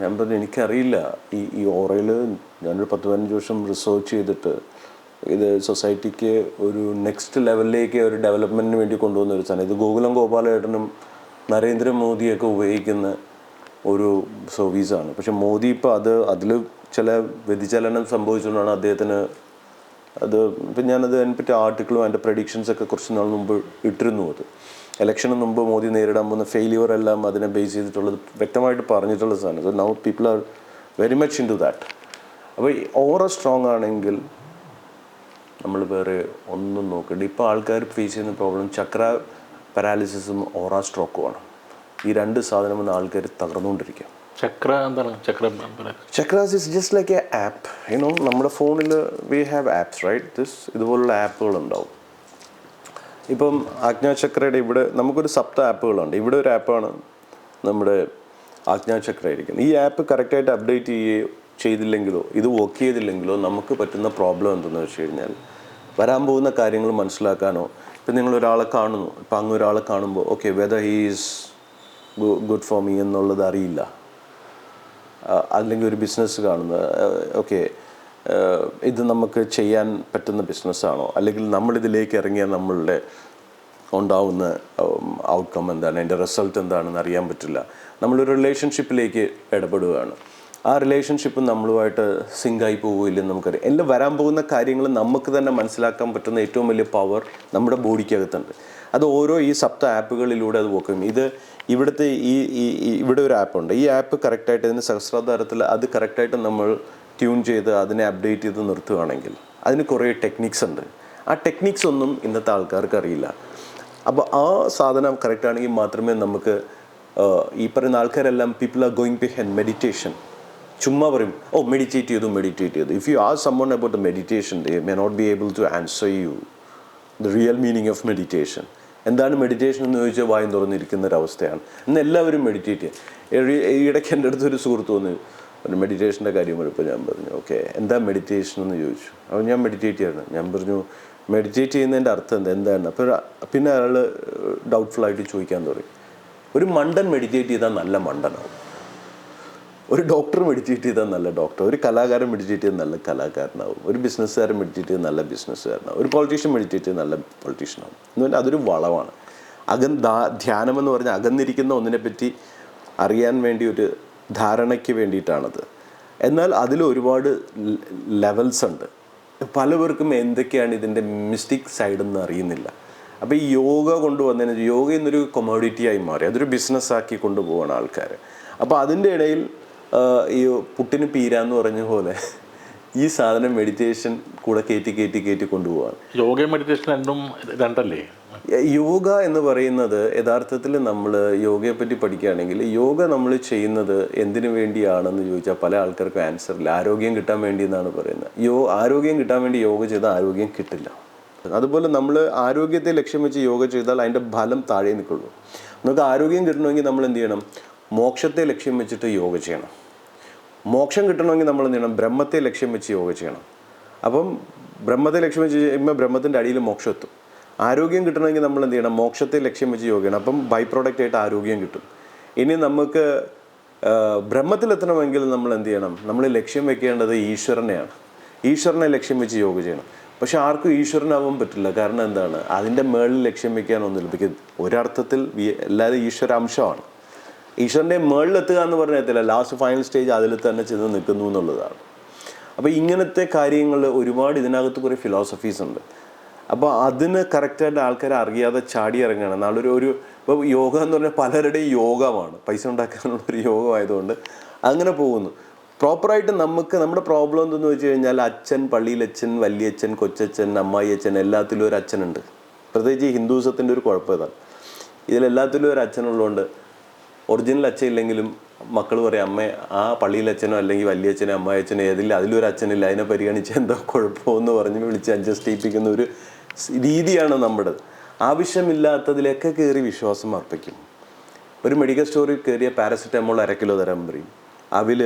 A: ഞാൻ പറഞ്ഞു എനിക്കറിയില്ല. ഈ ഈ ഓറയിൽ ഞാനൊരു പത്ത് പതിനഞ്ച് വർഷം റിസർച്ച് ചെയ്തിട്ട് ഇത് സൊസൈറ്റിക്ക് ഒരു നെക്സ്റ്റ് ലെവലിലേക്ക് ഒരു ഡെവലപ്മെന്റിന് വേണ്ടി കൊണ്ടുവന്ന ഒരു സാധനം. ഇത് ഗോകുലം ഗോപാലേട്ടനും നരേന്ദ്രമോദിയൊക്കെ ഉപയോഗിക്കുന്ന ഒരു സർവീസാണ്. പക്ഷെ മോദി ഇപ്പോൾ അത് അതിൽ ചില വ്യതിചലനം സംഭവിച്ചുകൊണ്ടാണ് അദ്ദേഹത്തിന് അത് ഇപ്പം ഞാനത് അതിനെപ്പറ്റി ആർട്ടിക്കിളും അതിന്റെ പ്രഡിക്ഷൻസൊക്കെ കുറച്ച് നാൾ മുമ്പ് ഇട്ടിരുന്നു അത്. ഇലക്ഷന് മുമ്പ് മോദി നേരിടാൻ പോകുന്ന ഫെയിലിയർ എല്ലാം അതിനെ ബേസ് ചെയ്തിട്ടുള്ളത് വ്യക്തമായിട്ട് പറഞ്ഞിട്ടുള്ള സാധനം. So now people are very much into that അപ്പോൾ ഓറ സ്ട്രോങ് ആണെങ്കിൽ നമ്മൾ വേറെ ഒന്നും നോക്കണ്ട. ഇപ്പോൾ ആൾക്കാർ ഫേസ് ചെയ്യുന്ന പ്രോബ്ലം ചക്ര പാരാലിസിസും ഓറ സ്ട്രോക്കുമാണ് ഈ രണ്ട് സാധനം വന്ന് ആൾക്കാർ തകർന്നുകൊണ്ടിരിക്കുക
B: ചക്ര എന്താണ്? Chakra
A: chakras is just like a app you know നമ്മുടെ ഫോണിൽ we have apps right this ഇതുപോലുള്ള ആപ്പുകൾ ഉണ്ടാവും. ഇപ്പം ആജ്ഞാചക്രയുടെ ഇവിടെ നമുക്കൊരു സപ്ത ആപ്പുകളുണ്ട്. ഇവിടെ ഒരു ആപ്പാണ് നമ്മുടെ ആജ്ഞാചക്ര ഇരിക്കുന്നത്. ഈ ആപ്പ് കറക്റ്റായിട്ട് അപ്ഡേറ്റ് ചെയ്യുകയോ ചെയ്തില്ലെങ്കിലോ ഇത് വർക്ക് ചെയ്തില്ലെങ്കിലോ നമുക്ക് പറ്റുന്ന പ്രോബ്ലം എന്തെന്ന് വെച്ച് കഴിഞ്ഞാൽ വരാൻ പോകുന്ന കാര്യങ്ങൾ മനസ്സിലാക്കാനോ ഇപ്പം നിങ്ങൾ ഒരാളെ കാണുന്നു ഇപ്പം അങ്ങ് ഒരാളെ കാണുമ്പോൾ okay whether he's good for me എന്നുള്ളത് അറിയില്ല. അല്ലെങ്കിൽ ഒരു ബിസിനസ് കാണുന്നത് ഓക്കെ ഇത് നമുക്ക് ചെയ്യാൻ പറ്റുന്ന ബിസിനസ്സാണോ അല്ലെങ്കിൽ നമ്മളിതിലേക്ക് ഇറങ്ങിയാൽ നമ്മളുടെ ഉണ്ടാവുന്ന ഔട്ട്കം എന്താണ്? അതിന്റെ റിസൾട്ട് എന്താണെന്ന് അറിയാൻ പറ്റില്ല. നമ്മളൊരു റിലേഷൻഷിപ്പിലേക്ക് ഇടപെടുകയാണ്. ആ റിലേഷൻഷിപ്പ് നമ്മളുമായിട്ട് സിങ്കായി പോവില്ലെന്ന് നമുക്കറിയാം. എല്ലാം വരാൻ പോകുന്ന കാര്യങ്ങൾ നമുക്ക് തന്നെ മനസ്സിലാക്കാൻ പറ്റുന്ന ഏറ്റവും വലിയ പവർ നമ്മുടെ ബോഡിക്കകത്തുണ്ട് അത് ഓരോ ഈ സപ്ത ആപ്പുകളിലൂടെ അത് പോക്കും ഇത് ഇവിടുത്തെ ഈ ഇവിടെ ഒരു ആപ്പുണ്ട് ഈ ആപ്പ് കറക്റ്റായിട്ട് ഇതിന് സഹസ്രാധാരത്തിൽ അത് കറക്റ്റായിട്ട് നമ്മൾ ട്യൂൺ ചെയ്ത് അതിനെ അപ്ഡേറ്റ് ചെയ്ത് നിർത്തുകയാണെങ്കിൽ അതിന് കുറേ ടെക്നിക്സ് ഉണ്ട്. ആ ടെക്നിക്സ് ഒന്നും ഇന്നത്തെ ആൾക്കാർക്ക് അറിയില്ല. അപ്പോൾ ആ സാധനം കറക്റ്റ് ആണെങ്കിൽ മാത്രമേ നമുക്ക് ഈ പറയുന്ന ആൾക്കാരെല്ലാം people are going to hen meditation ചുമ്മാ പറയും ഓ മെഡിറ്റേറ്റ് ചെയ്തു മെഡിറ്റേറ്റ് ചെയ്തു. If you are summon about meditation they may not be able to answer you the real meaning of meditation എന്താണ് മെഡിറ്റേഷൻ എന്ന് ചോദിച്ചാൽ വായും തുറന്നിരിക്കുന്ന ഒരവസ്ഥയാണ് ഇന്ന് എല്ലാവരും മെഡിറ്റേറ്റ് ഈ ഇടയ്ക്ക് എന്റെ അടുത്തൊരു സുഹൃത്ത് വന്ന് ഒരു മെഡിറ്റേഷന്റെ കാര്യം വരുമ്പോൾ ഞാൻ പറഞ്ഞു ഓക്കെ എന്താ മെഡിറ്റേഷൻ എന്ന് ചോദിച്ചു. അപ്പോൾ ഞാൻ മെഡിറ്റേറ്റ് ചെയ്യണം ഞാൻ പറഞ്ഞു മെഡിറ്റേറ്റ് ചെയ്യുന്നതിന്റെ അർത്ഥം എന്താ? എന്താണ്? അപ്പോൾ പിന്നെ അയാൾ ആയിട്ട് ചോദിക്കാൻ തുടങ്ങി. ഒരു മണ്ടൻ മെഡിറ്റേറ്റ് ചെയ്താൽ നല്ല മണ്ടനാവും. ഒരു ഡോക്ടർ മെഡിറ്റേറ്റ് ചെയ്താൽ നല്ല ഡോക്ടർ ഒരു കലാകാരൻ മെഡിറ്റേറ്റ് ചെയ്താൽ നല്ല കലാകാരനാവും ഒരു ബിസിനസ്സുകാരൻ മെഡിറ്റേറ്റ് ചെയ്താൽ നല്ല ബിസിനസ്സുകാരനാവും ഒരു പൊളിറ്റീഷ്യൻ മെഡിറ്റേറ്റ് ചെയ്താൽ നല്ല പൊളിറ്റീഷ്യനാവും എന്ന് പറഞ്ഞാൽ അതൊരു വളവാണ്. അകം ധാ ധ്യാനം എന്ന് പറഞ്ഞാൽ അകന്നിരിക്കുന്ന ഒന്നിനെപ്പറ്റി അറിയാൻ വേണ്ടി ഒരു ധാരണയ്ക്ക് വേണ്ടിയിട്ടാണത്. എന്നാൽ അതിൽ ഒരുപാട് ലെവൽസ് ഉണ്ട്. പലവർക്കും എന്തൊക്കെയാണ് ഇതിന്റെ മിസ്റ്റിക് സൈഡ് എന്ന് അറിയുന്നില്ല. അപ്പോൾ ഈ യോഗ കൊണ്ടുവന്നതിന് യോഗ എന്നൊരു കൊമോഡിറ്റിയായി മാറി അതൊരു ബിസിനസ്സാക്കി കൊണ്ടുപോവാണ് ആൾക്കാർ അപ്പോൾ അതിന്റെ ഇടയിൽ ഈ പുട്ടിന് പീരാന്ന് പറഞ്ഞ പോലെ ഈ സാധനം മെഡിറ്റേഷൻ കൂടെ കയറ്റി കയറ്റി കയറ്റി കൊണ്ടുപോവാണ്.
B: യോഗയും മെഡിറ്റേഷൻ രണ്ടും രണ്ടല്ലേ?
A: യോഗ എന്ന് പറയുന്നത് യഥാർത്ഥത്തിൽ നമ്മൾ യോഗയെ പറ്റി പഠിക്കുകയാണെങ്കിൽ യോഗ നമ്മൾ ചെയ്യുന്നത് എന്തിനു വേണ്ടിയാണെന്ന് ചോദിച്ചാൽ പല ആൾക്കാർക്കും ആൻസർ ഇല്ല. ആരോഗ്യം കിട്ടാൻ വേണ്ടി എന്നാണ് പറയുന്നത്. യോ ആരോഗ്യം കിട്ടാൻ വേണ്ടി യോഗ ചെയ്താൽ ആരോഗ്യം കിട്ടില്ല. അതുപോലെ നമ്മൾ ആരോഗ്യത്തെ ലക്ഷ്യം വെച്ച് യോഗ ചെയ്താൽ അതിന്റെ ഫലം താഴെ നിൽക്കുള്ളൂ. നമുക്ക് ആരോഗ്യം കിട്ടണമെങ്കിൽ നമ്മൾ എന്ത് ചെയ്യണം? മോക്ഷത്തെ ലക്ഷ്യം വെച്ചിട്ട് യോഗ ചെയ്യണം. മോക്ഷം കിട്ടണമെങ്കിൽ നമ്മൾ എന്ത് ചെയ്യണം? ബ്രഹ്മത്തെ ലക്ഷ്യം വെച്ച് യോഗ ചെയ്യണം. അപ്പം ബ്രഹ്മത്തെ ലക്ഷ്യം വെച്ച് ചെയ്യുമ്പോൾ ബ്രഹ്മത്തിന്റെ അടിയിൽ മോക്ഷം എത്തും. ആരോഗ്യം കിട്ടണമെങ്കിൽ നമ്മൾ എന്ത് ചെയ്യണം? മോക്ഷത്തെ ലക്ഷ്യം വെച്ച് യോഗ ചെയ്യണം. അപ്പം ബൈ പ്രോഡക്റ്റ് ആയിട്ട് ആരോഗ്യം കിട്ടും. ഇനി നമുക്ക് ബ്രഹ്മത്തിലെത്തണമെങ്കിൽ നമ്മൾ എന്ത് ചെയ്യണം? നമ്മൾ ലക്ഷ്യം വെക്കേണ്ടത് ഈശ്വരനെയാണ്. ഈശ്വരനെ ലക്ഷ്യം വെച്ച് യോഗ ചെയ്യണം. പക്ഷെ ആർക്കും ഈശ്വരനാവാൻ പറ്റില്ല. കാരണം എന്താണ്? അതിന്റെ മേളിൽ ലക്ഷ്യം വെക്കാനൊന്നുമില്ല ഒരർത്ഥത്തിൽ എല്ലാവരും ഈശ്വരാംശമാണ്. ഈശ്വരന്റെ മേളിലെത്തുക എന്ന് പറഞ്ഞത്തില്ല ലാസ്റ്റ് ഫൈനൽ സ്റ്റേജ് അതിൽ തന്നെ ചെന്ന് നിൽക്കുന്നു എന്നുള്ളതാണ്. അപ്പോൾ ഇങ്ങനത്തെ കാര്യങ്ങൾ ഒരുപാട് ഇതിനകത്ത് കുറേ ഫിലോസഫീസ് ഉണ്ട്. അപ്പോൾ അതിന് കറക്റ്റായിട്ട് ആൾക്കാരെ അറിയാതെ ചാടി ഇറങ്ങുകയാണ്. നാളൊരു ഒരു ഇപ്പോൾ യോഗ എന്ന് പറഞ്ഞാൽ പലരുടെയും യോഗമാണ്. പൈസ ഉണ്ടാക്കാനുള്ള ഒരു യോഗമായതുകൊണ്ട് അങ്ങനെ പോകുന്നു. പ്രോപ്പറായിട്ട് നമുക്ക് നമ്മുടെ പ്രോബ്ലം എന്തെന്ന് വെച്ച് കഴിഞ്ഞാൽ അച്ഛൻ പള്ളിയിലച്ഛൻ വലിയച്ഛൻ കൊച്ചച്ഛൻ അമ്മായി അച്ഛൻ എല്ലാത്തിലും ഒരു അച്ഛനുണ്ട്. പ്രത്യേകിച്ച് ഹിന്ദുസത്തിന്റെ ഒരു കുഴപ്പം ഇതാണ്. ഇതിലെല്ലാത്തിലും ഒരു അച്ഛനുള്ളതുകൊണ്ട് ഒറിജിനൽ അച്ഛൻ ഇല്ലെങ്കിലും മക്കൾ പറയും അമ്മ ആ പള്ളിയിൽ അച്ഛനോ അല്ലെങ്കിൽ വലിയ വലിയച്ഛനോ അമ്മായച്ഛനോ ഏതില്ല അതിലൊരു അച്ഛനില്ല അതിനെ പരിഗണിച്ച് എന്തോ കുഴപ്പമെന്ന് പറഞ്ഞ് വിളിച്ച് അഡ്ജസ്റ്റ് ചെയ്യിപ്പിക്കുന്ന ഒരു രീതിയാണ് നമ്മുടെ ആവശ്യമില്ലാത്തതിലൊക്കെ കയറി വിശ്വാസം അർപ്പിക്കും. ഒരു മെഡിക്കൽ സ്റ്റോറിൽ കയറിയ പാരസെറ്റമോൾ അര കിലോ തരാൻ പറയും. അവിൽ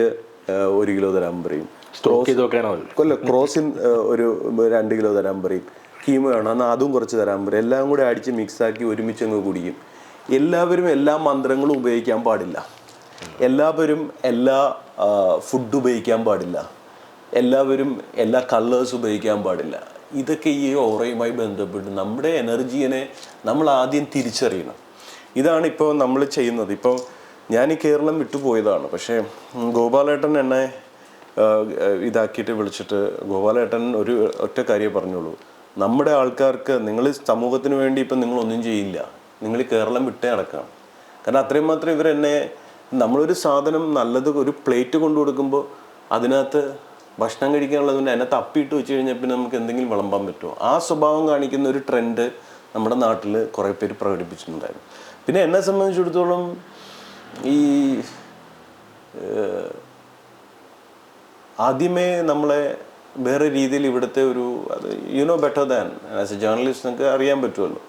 A: ഏഹ്, ഒരു കിലോ തരാൻ പറയും. കൊല്ല ക്രോസിൻ ഒരു രണ്ട് കിലോ തരാൻ പറയും. കീമോ വേണം എന്നാൽ അതും കുറച്ച് തരാൻ പറയും. എല്ലാം കൂടെ അടിച്ച് മിക്സാക്കി ഒരുമിച്ച് അങ്ങ് കുടിക്കും. എല്ലാവരും എല്ലാ മന്ത്രങ്ങളും ഉപയോഗിക്കാൻ പാടില്ല. എല്ലാവരും എല്ലാ ഫുഡ് ഉപയോഗിക്കാൻ പാടില്ല. എല്ലാവരും എല്ലാ കളേഴ്സ് ഉപയോഗിക്കാൻ പാടില്ല. ഇതൊക്കെ ഈ ഓറയുമായി ബന്ധപ്പെട്ട് നമ്മുടെ എനർജീനെ നമ്മൾ ആദ്യം തിരിച്ചറിയണം. ഇതാണ് ഇപ്പോൾ നമ്മൾ ചെയ്യുന്നത്. ഇപ്പോൾ ഞാൻ ഈ കേരളം വിട്ടുപോയതാണ് പക്ഷേ ഗോപാലേട്ടൻ എന്നെ ഇതാക്കിയിട്ട് വിളിച്ചിട്ട് ഗോപാലേട്ടൻ ഒരു ഒറ്റ കാര്യം പറഞ്ഞോളൂ നമ്മുടെ ആൾക്കാർക്ക് നിങ്ങൾ സമൂഹത്തിന് വേണ്ടി ഇപ്പം നിങ്ങളൊന്നും ചെയ്യില്ല. നിങ്ങൾ ഈ കേരളം വിട്ടേ നടക്കണം. കാരണം അത്രയും മാത്രം ഇവരെന്നെ നമ്മളൊരു സാധനം നല്ലത് ഒരു പ്ലേറ്റ് കൊണ്ടു കൊടുക്കുമ്പോൾ അതിനകത്ത് ഭക്ഷണം കഴിക്കാനുള്ളത് കൊണ്ട് എന്നെ തപ്പിയിട്ട് വെച്ച് കഴിഞ്ഞാൽ പിന്നെ നമുക്ക് എന്തെങ്കിലും വിളമ്പാൻ പറ്റുമോ? ആ സ്വഭാവം കാണിക്കുന്ന ഒരു ട്രെൻഡ് നമ്മുടെ നാട്ടിൽ കുറേ പേര് പ്രകടിപ്പിച്ചിട്ടുണ്ടായിരുന്നു. പിന്നെ എന്നെ സംബന്ധിച്ചിടത്തോളം ഈ ആദ്യമേ നമ്മളെ വേറെ രീതിയിൽ ഇവിടുത്തെ ഒരു അത് you know better than as a journalist നിങ്ങൾക്ക് അറിയാൻ പറ്റുമല്ലോ.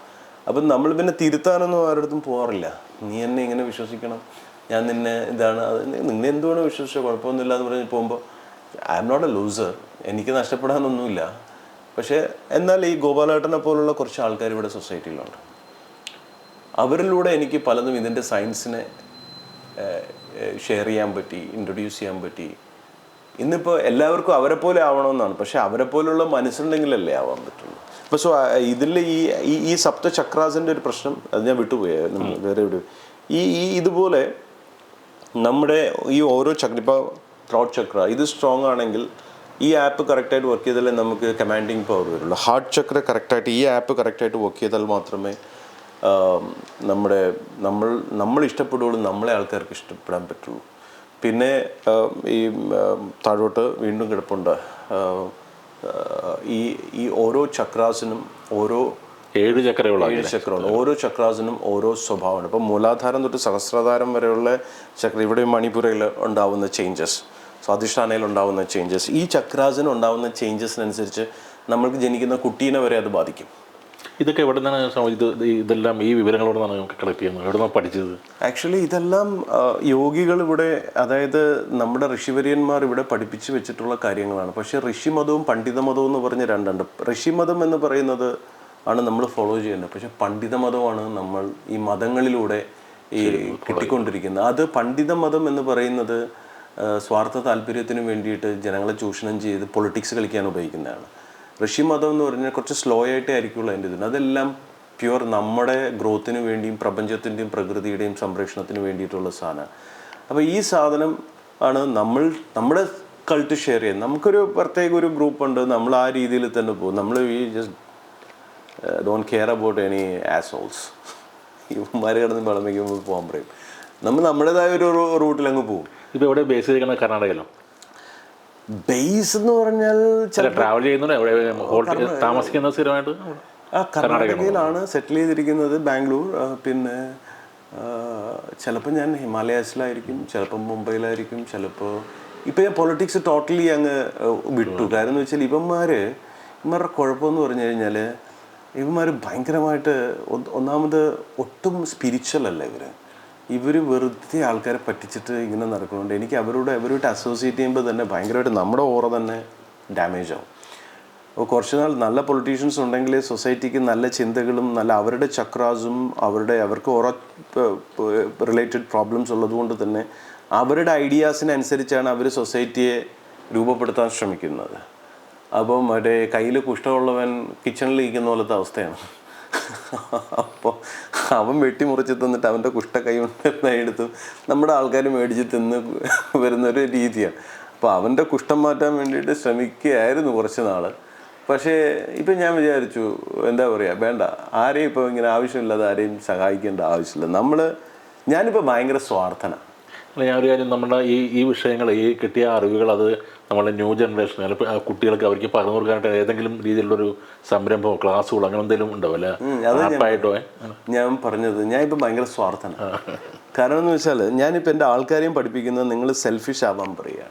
A: അപ്പം നമ്മൾ പിന്നെ തിരുത്താനൊന്നും ആരുടെ പോകാറില്ല. നീ എന്നെ ഇങ്ങനെ വിശ്വസിക്കണം. ഞാൻ നിന്നെ ഇതാണ്. അത് നിന്നെ എന്തുകൊണ്ട് വിശ്വസിച്ചോ? കുഴപ്പമൊന്നുമില്ല എന്ന് പറഞ്ഞ് പോകുമ്പോൾ I am not a loser എനിക്ക് നഷ്ടപ്പെടാനൊന്നുമില്ല. പക്ഷേ എന്നാൽ ഈ ഗോപാലേട്ടനെ പോലുള്ള കുറച്ച് ആൾക്കാർ ഇവിടെ സൊസൈറ്റിയിലുണ്ട്. അവരിലൂടെ എനിക്ക് പലതും ഇതിന്റെ സയൻസിനെ ഷെയർ ചെയ്യാൻ പറ്റി ഇൻട്രൊഡ്യൂസ് ചെയ്യാൻ പറ്റി. ഇന്നിപ്പോൾ എല്ലാവർക്കും അവരെ പോലെ ആവണമെന്നാണ്. പക്ഷേ അവരെ പോലുള്ള മനസ്സുണ്ടെങ്കിലല്ലേ ആവാൻ പറ്റുള്ളൂ. ഇപ്പോൾ സോ ഇതിൽ ഈ ഈ- ഈ സപ്ത ചക്രാസിന്റെ ഒരു പ്രശ്നം അത് ഞാൻ വിട്ടുപോയി. വേറെ എവിടെ ഈ ഈ ഇതുപോലെ നമ്മുടെ ഈ ഓരോ ചക്ര ഇപ്പോൾ ത്രോട്ട് ചക്ര ഇത് സ്ട്രോങ് ആണെങ്കിൽ ഈ ആപ്പ് കറക്റ്റായിട്ട് വർക്ക് ചെയ്താലേ നമുക്ക് കമാൻഡിങ് പവർ വരുള്ളൂ. ഹാർട്ട് ചക്ര കറക്റ്റായിട്ട് ഈ ആപ്പ് കറക്റ്റായിട്ട് വർക്ക് ചെയ്താൽ മാത്രമേ നമ്മുടെ നമ്മൾ നമ്മൾ ഇഷ്ടപ്പെടുകയുള്ളൂ നമ്മളെ ആൾക്കാർക്ക് ഇഷ്ടപ്പെടാൻ പറ്റുള്ളൂ. പിന്നെ ഈ താഴോട്ട് വീണ്ടും കിടപ്പുണ്ട്. ഈ ഈ ഓരോ ചക്രാസിനും ഓരോ
B: ഏഴ് ചക്രകളാണ്
A: ഏഴ് ചക്രമുണ്ട് ഓരോ ചക്രാസിനും ഓരോ സ്വഭാവമാണ് ഇപ്പം മൂലാധാരം തൊട്ട് സഹസ്രാധാരം വരെയുള്ള ചക്ര ഇവിടെ മണിപ്പുരയിൽ ഉണ്ടാവുന്ന ചേഞ്ചസ് സ്വാധിഷ്ഠാനയിൽ ഉണ്ടാവുന്ന ചേഞ്ചസ് ഈ ചക്രാസിന് ഉണ്ടാവുന്ന ചേഞ്ചസിനനുസരിച്ച് നമ്മൾക്ക് ജനിക്കുന്ന കുട്ടീനെ വരെ അത് ബാധിക്കും.
B: ഇതൊക്കെ എവിടെ നിന്നാണ് ഇത് ഇത് ഇതെല്ലാം ഈ വിവരങ്ങളോട് എവിടെ നിന്നാണ് നമുക്ക് കളക്ട് ചെയ്യുന്നത്? എവിടെ നിന്നാണ് പഠിച്ചത്?
A: ആക്ച്വലി ഇതെല്ലാം യോഗികൾ ഇവിടെ അതായത് നമ്മുടെ ഋഷിവര്യന്മാർ ഇവിടെ പഠിപ്പിച്ചു വെച്ചിട്ടുള്ള കാര്യങ്ങളാണ്. പക്ഷേ ഋഷിമതവും പണ്ഡിതമതവും എന്ന് പറഞ്ഞ രണ്ടുണ്ട് ഋഷിമതം എന്ന് പറയുന്നത് ആണ് നമ്മൾ ഫോളോ ചെയ്യുന്നത് പക്ഷെ പണ്ഡിതമതമാണ് നമ്മൾ ഈ മതങ്ങളിലൂടെ ഈ കിട്ടിക്കൊണ്ടിരിക്കുന്നത്. അത് പണ്ഡിതമതം എന്ന് പറയുന്നത് സ്വാർത്ഥ താല്പര്യത്തിന് വേണ്ടിയിട്ട് ജനങ്ങളെ ചൂഷണം ചെയ്ത് പൊളിറ്റിക്സ് കളിക്കാൻ ഉപയോഗിക്കുന്നതാണ്. ഋഷിമതം എന്ന് പറഞ്ഞാൽ കുറച്ച് സ്ലോ ആയിട്ടേ ആയിരിക്കുള്ളൂ അതിന്റെ ഇതിന്. അതെല്ലാം പ്യുവർ നമ്മുടെ ഗ്രോത്തിന് വേണ്ടിയും പ്രപഞ്ചത്തിന്റെയും പ്രകൃതിയുടെയും സംരക്ഷണത്തിന് വേണ്ടിയിട്ടുള്ള സാധനം. അപ്പോൾ ഈ സാധനം ആണ് നമ്മൾ നമ്മുടെ കൾട്ട് ഷെയർ ചെയ്യുന്നത്. നമുക്കൊരു പ്രത്യേക ഒരു ഗ്രൂപ്പ് ഉണ്ട് നമ്മൾ ആ രീതിയിൽ തന്നെ പോകും. നമ്മൾ ഈ just don't care about any assholes ഇവന്മാർ കിടന്ന് വിളമ്പിക്കുമ്പോൾ പോകാൻ പറയും. നമ്മൾ നമ്മുടേതായ ഒരു റൂട്ടിൽ അങ്ങ് പോകും.
B: ഇപ്പോൾ ഇവിടെ ബേസ് ചെയ്തിരിക്കുന്നത് കർണാടകയിലോ?
A: ബേസ് എന്ന് പറഞ്ഞാൽ
B: ചില ട്രാവൽ ചെയ്യുന്നുണ്ട് താമസിക്കുന്ന സ്ഥിരമായിട്ട്
A: ആ കർണാടകയിലാണ് സെറ്റിൽ ചെയ്തിരിക്കുന്നത് ബാംഗ്ലൂർ. പിന്നെ ചിലപ്പോൾ ഞാൻ ഹിമാലയാസിലായിരിക്കും ചിലപ്പോൾ മുംബൈയിലായിരിക്കും ചിലപ്പോൾ ഇപ്പം ഞാൻ പൊളിറ്റിക്സ് ടോട്ടലി അങ്ങ് വിട്ടു. കാരണം എന്ന് വെച്ചാൽ ഇവന്മാർ ഇവന്മാരുടെ കുഴപ്പമെന്ന് പറഞ്ഞു കഴിഞ്ഞാൽ ഇവന്മാർ ഭയങ്കരമായിട്ട് ഒന്ന് ഒന്നാമത് ഒട്ടും സ്പിരിച്വൽ അല്ല ഇവർ ഇവർ വെറുതെ ആൾക്കാരെ പറ്റിച്ചിട്ട് ഇങ്ങനെ നടക്കുന്നുണ്ട്. എനിക്ക് അവരോട് അവരുമായിട്ട് അസോസിയേറ്റ് ചെയ്യുമ്പോൾ തന്നെ ഭയങ്കരമായിട്ട് നമ്മുടെ ഓറ തന്നെ ഡാമേജ് ആവും. അപ്പോൾ കുറച്ച് നാൾ നല്ല പൊളിറ്റീഷ്യൻസ് ഉണ്ടെങ്കിൽ സൊസൈറ്റിക്ക് നല്ല ചിന്തകളും നല്ല അവരുടെ ചക്രാസും അവരുടെ അവർക്ക് ഓരോ റിലേറ്റഡ് പ്രോബ്ലംസ് ഉള്ളതുകൊണ്ട് തന്നെ അവരുടെ ഐഡിയാസിനനുസരിച്ചാണ് അവർ സൊസൈറ്റിയെ രൂപപ്പെടുത്താൻ ശ്രമിക്കുന്നത്. അപ്പം മറ്റേ കയ്യിൽ കുഷ്ഠമുള്ളവൻ കിച്ചണിൽ ഇരിക്കുന്ന പോലത്തെ അവസ്ഥയാണ്. അപ്പോൾ അവൻ വെട്ടിമുറിച്ച് തിന്നിട്ട് അവന്റെ കുഷ്ട കൈ കൊണ്ട് എടുത്ത് നമ്മുടെ ആൾക്കാർ മേടിച്ച് തിന്ന് വരുന്നൊരു രീതിയാണ്. അപ്പോൾ അവന്റെ കുഷ്ടം മാറ്റാൻ വേണ്ടിയിട്ട് ശ്രമിക്കുകയായിരുന്നു കുറച്ച് നാൾ പക്ഷേ ഇപ്പം ഞാൻ വിചാരിച്ചു എന്താ പറയുക വേണ്ട ആരെയും ഇപ്പോൾ ഇങ്ങനെ ആവശ്യമില്ലാതെ ആരെയും സഹായിക്കേണ്ട ആവശ്യമില്ല. നമ്മൾ ഞാനിപ്പോൾ ഭയങ്കര സ്വാർത്ഥനാണ്
B: ഞാൻ ഒരു കാര്യം നമ്മുടെ ഈ ഈ വിഷയങ്ങൾ ഈ കിട്ടിയ അറിവുകൾ അത് നമ്മുടെ ന്യൂ ജനറേഷൻ അല്ലെങ്കിൽ ആ കുട്ടികൾക്ക് അവർക്ക് പറഞ്ഞു കൊടുക്കാനായിട്ട് ഏതെങ്കിലും രീതിയിലുള്ളൊരു സംരംഭമോ ക്ലാസ്സുകളോ അങ്ങനെ എന്തെങ്കിലും അല്ലേ? ആപ്പായിട്ടോ
A: ഞാൻ പറഞ്ഞത് ഞാൻ ഇപ്പം ഭയങ്കര സ്വാർത്ഥന. കാരണം എന്ന് വെച്ചാൽ ഞാനിപ്പോൾ എന്റെ ആൾക്കാരെയും പഠിപ്പിക്കുന്നത് നിങ്ങൾ സെൽഫിഷ് ആവാൻ പറയുക.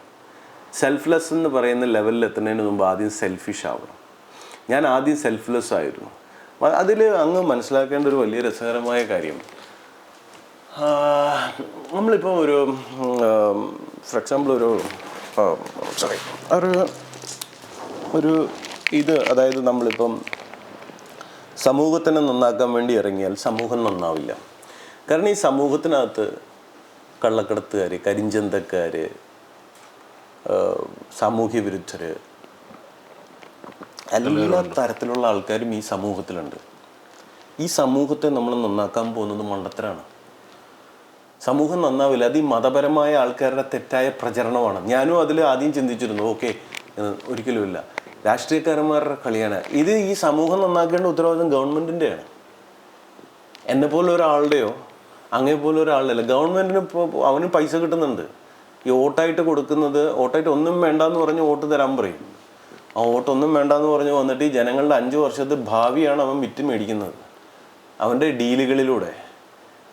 A: സെൽഫ്ലെസ് എന്ന് പറയുന്ന ലെവലിൽ എത്തുന്നതിന് മുമ്പ് ആദ്യം സെൽഫിഷ് ആവണം. ഞാൻ ആദ്യം സെൽഫ്ലെസ് ആയിരുന്നു. അതിൽ അങ്ങ് മനസ്സിലാക്കേണ്ട ഒരു വലിയ രസകരമായ കാര്യം നമ്മളിപ്പോൾ ഒരു ഫോർ എക്സാമ്പിൾ ഒരു സോറി ഒരു ഒരു ഇത് അതായത് നമ്മളിപ്പം സമൂഹത്തിനെ നന്നാക്കാൻ വേണ്ടി ഇറങ്ങിയാൽ സമൂഹം നന്നാവില്ല. കാരണം ഈ സമൂഹത്തിനകത്ത് കള്ളക്കടത്തുകാർ കരിഞ്ചന്തക്കാർ സാമൂഹ്യ വിരുദ്ധർ എല്ലാ തരത്തിലുള്ള ആൾക്കാരും ഈ സമൂഹത്തിലുണ്ട്. ഈ സമൂഹത്തെ നമ്മൾ നന്നാക്കാൻ പോകുന്നത് മണ്ടത്തരാണ്. സമൂഹം നന്നാവില്ല. അത് ഈ മതപരമായ ആൾക്കാരുടെ തെറ്റായ പ്രചരണമാണ്. ഞാനും അതിൽ ആദ്യം ചിന്തിച്ചിരുന്നു ഓക്കെ ഒരിക്കലുമില്ല. രാഷ്ട്രീയക്കാരന്മാരുടെ കളിയാണ്. ഇത് ഈ സമൂഹം നന്നാക്കേണ്ട ഉത്തരവാദിത്വം ഗവൺമെന്റിന്റെയാണ് എന്നെ പോലെ ഒരാളുടെയോ അങ്ങനെ പോലെ ഒരാളുടെ അല്ല ഗവൺമെന്റിന് ഇപ്പോൾ അവന് പൈസ കിട്ടുന്നുണ്ട്. ഈ വോട്ടായിട്ട് കൊടുക്കുന്നത് വോട്ടായിട്ട് ഒന്നും വേണ്ടാന്ന് പറഞ്ഞ് വോട്ട് തരാൻ പറയും. ആ വോട്ടൊന്നും വേണ്ടാന്ന് പറഞ്ഞ് വന്നിട്ട് ഈ ജനങ്ങളുടെ അഞ്ച് വർഷത്തെ ഭാവിയാണ് അവൻ വിറ്റ് മേടിക്കുന്നത്. അവന്റെ ഡീലുകളിലൂടെ.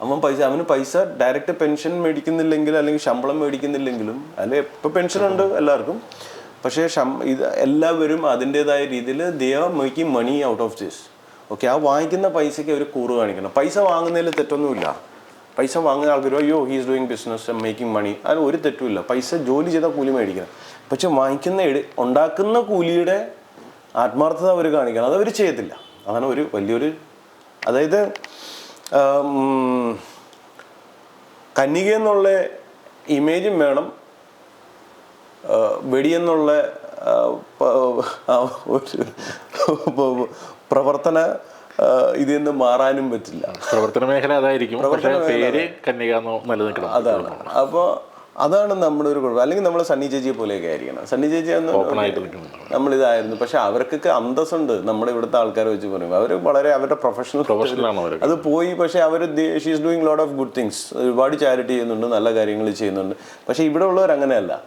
A: അവൻ പൈസ അവന് പൈസ ഡയറക്റ്റ് പെൻഷൻ മേടിക്കുന്നില്ലെങ്കിൽ അല്ലെങ്കിൽ ശമ്പളം മേടിക്കുന്നില്ലെങ്കിലും അല്ലെ ഇപ്പൊ പെൻഷൻ ഉണ്ട് എല്ലാവർക്കും. പക്ഷേ ഇത് എല്ലാവരും അതിന്റെതായ രീതിയിൽ they making money out of this okay ആ വാങ്ങിക്കുന്ന പൈസയ്ക്ക് അവർ കൂറ് കാണിക്കണം. പൈസ വാങ്ങുന്നതിൽ തെറ്റൊന്നുമില്ല. പൈസ വാങ്ങുന്ന ആൾക്കാർ അയ്യോ he's doing business making money അതിന് ഒരു തെറ്റുമില്ല. പൈസ ജോലി ചെയ്താൽ കൂലി മേടിക്കണം. പക്ഷെ വാങ്ങിക്കുന്ന ഉണ്ടാക്കുന്ന കൂലിയുടെ ആത്മാർത്ഥത അവർ കാണിക്കണം. അതവർ ചെയ്യത്തില്ല. അതാണ് ഒരു വലിയൊരു അതായത് കന്യക എന്നുള്ള ഇമേജും വേണം. വെടിയെന്നുള്ള പ്രവർത്തന ഇതിൽ നിന്ന് മാറാനും പറ്റില്ല.
B: പ്രവർത്തന മേഖല അതായിരിക്കും. പേര് കന്യക നിലനിൽക്കണം
A: അതാണ്. അപ്പോൾ അതാണ് നമ്മുടെ ഒരു കുഴപ്പം. അല്ലെങ്കിൽ നമ്മൾ സണ്ണി ചേച്ചിയെ പോലെയൊക്കെ ആയിരിക്കണം. സണ്ണി ചേച്ചി
B: നിൽക്കുന്നു
A: നമ്മളിതായിരുന്നു. പക്ഷെ അവർക്കൊക്കെ അന്തസ്സുണ്ട്. നമ്മുടെ ഇവിടുത്തെ ആൾക്കാരെ വെച്ച് പറയുമ്പോൾ. അവർ വളരെ അവരുടെ പ്രൊഫഷണൽ അത് പോയി. പക്ഷെ അവർ she's doing lot of good things ഒരുപാട് ചാരിറ്റി ചെയ്യുന്നുണ്ട് നല്ല കാര്യങ്ങൾ ചെയ്യുന്നുണ്ട്. പക്ഷെ ഇവിടെ ഉള്ളവർ അങ്ങനെയല്ല.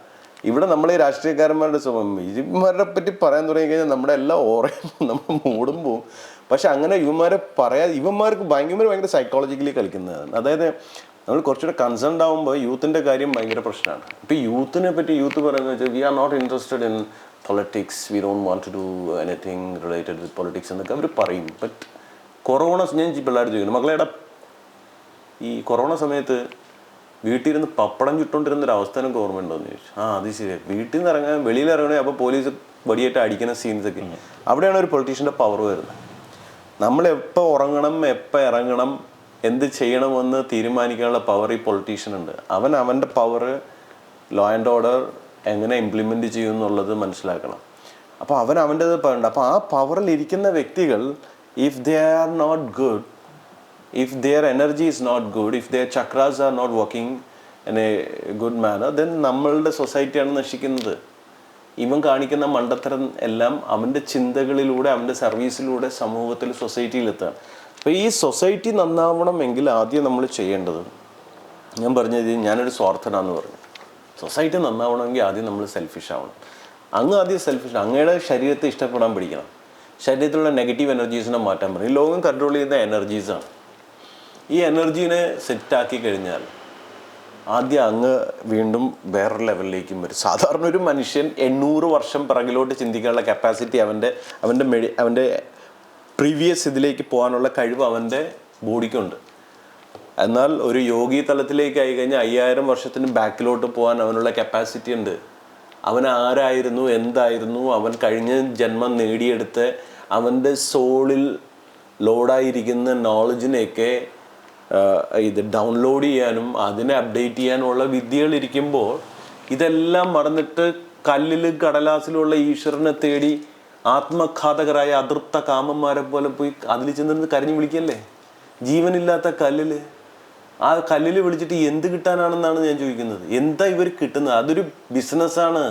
A: ഇവിടെ നമ്മൾ ഈ രാഷ്ട്രീയക്കാരന്മാരുടെ സ്വഭാവം ഇവന്മാരെ പറ്റി പറയാൻ തുടങ്ങി കഴിഞ്ഞാൽ നമ്മുടെ എല്ലാ ഓറയും നമ്മൾ മൂടും പോവും. പക്ഷെ അങ്ങനെ ഇവന്മാരെ പറയാ ഇവന്മാർക്ക് ഭയങ്കര ഭയങ്കര സൈക്കോളജിക്കലി കളിക്കുന്നതാണ്. അതായത് നമ്മൾ കുറച്ചുകൂടെ കൺസേൺഡ് ആകുമ്പോൾ യൂത്തിന്റെ കാര്യം ഭയങ്കര പ്രശ്നമാണ്. ഇപ്പോൾ യൂത്തിനെ പറ്റി യൂത്ത് പറയുന്നത് വെച്ചാൽ we are not interested in politics we don't want to do anything related with politics എന്നൊക്കെ അവർ പറയും. ബട്ട് കൊറോണ ഞാൻ പിള്ളേർ ചോദിക്കുന്നു മകളെടാ ഈ കൊറോണ സമയത്ത് വീട്ടിൽ ഇരുന്ന് പപ്പടം ചുട്ടോണ്ടിരുന്ന ഒരു അവസ്ഥ എനിക്ക് ഓർമ്മയുണ്ടോന്ന് ചോദിച്ചു. ആ അത് ശരി വീട്ടിൽ നിന്ന് ഇറങ്ങാൻ വെളിയിൽ ഇറങ്ങണേ അപ്പോൾ പോലീസ് വടിയായിട്ട് അടിക്കുന്ന സീൻസ് ഒക്കെ അവിടെയാണ് ഒരു പൊളിറ്റീഷ്യന്റെ പവർ വരുന്നത്. നമ്മൾ എപ്പോൾ ഉറങ്ങണം എപ്പോൾ ഇറങ്ങണം എന്ത് ചെയ്യണമെന്ന് തീരുമാനിക്കാനുള്ള പവർ ഈ പൊളിറ്റീഷ്യൻ ഉണ്ട്. അവൻ അവന്റെ പവർ ലോ ആൻഡ് ഓർഡർ എങ്ങനെ ഇംപ്ലിമെന്റ് ചെയ്യും എന്നുള്ളത് മനസ്സിലാക്കണം. അപ്പോൾ അവൻ അവന്റെത് പറയുന്നുണ്ട് അപ്പോൾ ആ പവറിൽ ഇരിക്കുന്ന വ്യക്തികൾ if they are not good if their energy is not good if their chakras are not working in a good manner then നമ്മളുടെ സൊസൈറ്റിയാണ് നശിക്കുന്നത്. ഇവൻ കാണിക്കുന്ന മണ്ടത്തരം എല്ലാം അവന്റെ ചിന്തകളിലൂടെ അവന്റെ സർവീസിലൂടെ സമൂഹത്തിൽ സൊസൈറ്റിയിലെത്താണ് അപ്പോൾ ഈ സൊസൈറ്റി നന്നാവണമെങ്കിൽ ആദ്യം നമ്മൾ ചെയ്യേണ്ടത് ഞാൻ പറഞ്ഞത് ഞാനൊരു സ്വാർത്ഥനാന്ന് പറഞ്ഞു. സൊസൈറ്റി നന്നാവണമെങ്കിൽ ആദ്യം നമ്മൾ സെൽഫിഷ് ആവണം. അങ്ങ് ആദ്യം സെൽഫിഷ് അങ്ങയുടെ ശരീരത്തെ ഇഷ്ടപ്പെടാൻ പഠിക്കണം ശരീരത്തിലുള്ള നെഗറ്റീവ് എനർജീസിനെ മാറ്റാൻ പറയും ലോകം കൺട്രോൾ ചെയ്യുന്ന എനർജീസാണ് ഈ എനർജീനെ സെറ്റാക്കി കഴിഞ്ഞാൽ ആദ്യം അങ്ങ് വീണ്ടും വേറൊരു ലെവലിലേക്കും വരും. സാധാരണ ഒരു മനുഷ്യൻ എണ്ണൂറ് വർഷം പിറകിലോട്ട് ചിന്തിക്കാനുള്ള കപ്പാസിറ്റി അവന്റെ അവന്റെ മെഡി അവന്റെ പ്രീവിയസ് ഇതിലേക്ക് പോകാനുള്ള കഴിവ് അവന്റെ ബോഡിക്കുണ്ട്. എന്നാൽ ഒരു യോഗി തലത്തിലേക്ക് ആയി കഴിഞ്ഞാൽ അയ്യായിരം വർഷത്തിന് ബാക്കിലോട്ട് പോകാൻ അവനുള്ള കപ്പാസിറ്റി ഉണ്ട്. അവൻ ആരായിരുന്നു എന്തായിരുന്നു അവൻ കഴിഞ്ഞ ജന്മം നേടിയെടുത്ത് അവന്റെ സോളിൽ ലോഡായിരിക്കുന്ന നോളജിനെയൊക്കെ ഇത് ഡൗൺലോഡ് ചെയ്യാനും അതിനെ അപ്ഡേറ്റ് ചെയ്യാനുമുള്ള വിദ്യകൾ ഇരിക്കുമ്പോൾ ഇതെല്ലാം മറന്നിട്ട് കല്ലിലും കടലാസിലുള്ള ഈശ്വരനെ തേടി ആത്മഘാതകരായ അതൃപ്ത കാമന്മാരെ പോലെ പോയി അതിൽ ചെന്നിരുന്ന് കരഞ്ഞു വിളിക്കല്ലേ? ജീവനില്ലാത്ത കല്ലിൽ ആ കല്ലിൽ വിളിച്ചിട്ട് എന്ത് കിട്ടാനാണെന്നാണ് ഞാൻ ചോദിക്കുന്നത്? എന്താ ഇവർ കിട്ടുന്നത്? അതൊരു ബിസിനസ്സാണ്